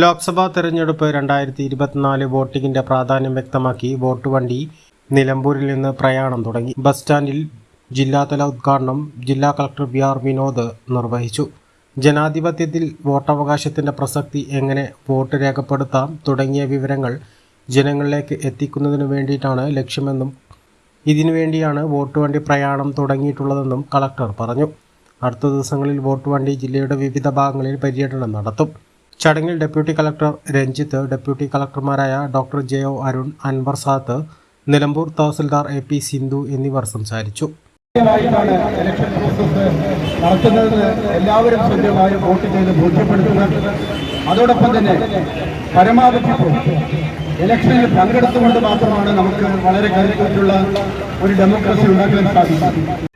Lok Sabha തെരഞ്ഞെടുപ്പ് രണ്ടായിരത്തി ഇരുപത്തിനാല് വോട്ടിങ്ങിന്റെ പ്രാധാന്യം വ്യക്തമാക്കി വോട്ട് വണ്ടി നിലമ്പൂരിൽ നിന്ന് പ്രയാണം തുടങ്ങി. ബസ് സ്റ്റാൻഡിൽ ജില്ലാതല ഉദ്ഘാടനം ജില്ലാ കളക്ടർ ബി ആർ വിനോദ് നിർവഹിച്ചു. ജനാധിപത്യത്തിൽ വോട്ടവകാശത്തിന്റെ പ്രസക്തി എങ്ങനെ വോട്ട് രേഖപ്പെടുത്താം തുടങ്ങിയ വിവരങ്ങൾ ജനങ്ങളിലേക്ക് എത്തിക്കുന്നതിന് വേണ്ടിയിട്ടാണ് ലക്ഷ്യമെന്നും ഇതിനുവേണ്ടിയാണ് വോട്ട് വണ്ടി പ്രയാണം തുടങ്ങിയിട്ടുള്ളതെന്നും കളക്ടർ പറഞ്ഞു. അടുത്ത ദിവസങ്ങളിൽ വോട്ട് വണ്ടി ജില്ലയുടെ വിവിധ ഭാഗങ്ങളിൽ പര്യടനം നടത്തും. ചടങ്ങിൽ deputy collector Ranjith deputy കളക്ടർമാരായ doctor J O Arun Anwar Sath Nilambur tahsildar A P Sindhu എന്നിവർ സംസാരിച്ചു. ഇലക്ഷൻ പ്രോസസ് നടത്തുന്നതെന്ന് എല്ലാവരും സ്വന്തമായി വോട്ട് ചെയ്ത് ബോധ്യപ്പെടുത്തുക അതോടൊപ്പം തന്നെ പരമാവധി ഇലക്ഷനിൽ പങ്കെടുത്തുകൊണ്ട് മാത്രമാണ് നമുക്ക് വളരെ കരുത്തുള്ള ഒരു ഡെമോക്രസി ഉണ്ടാക്കാൻ സാധിക്കും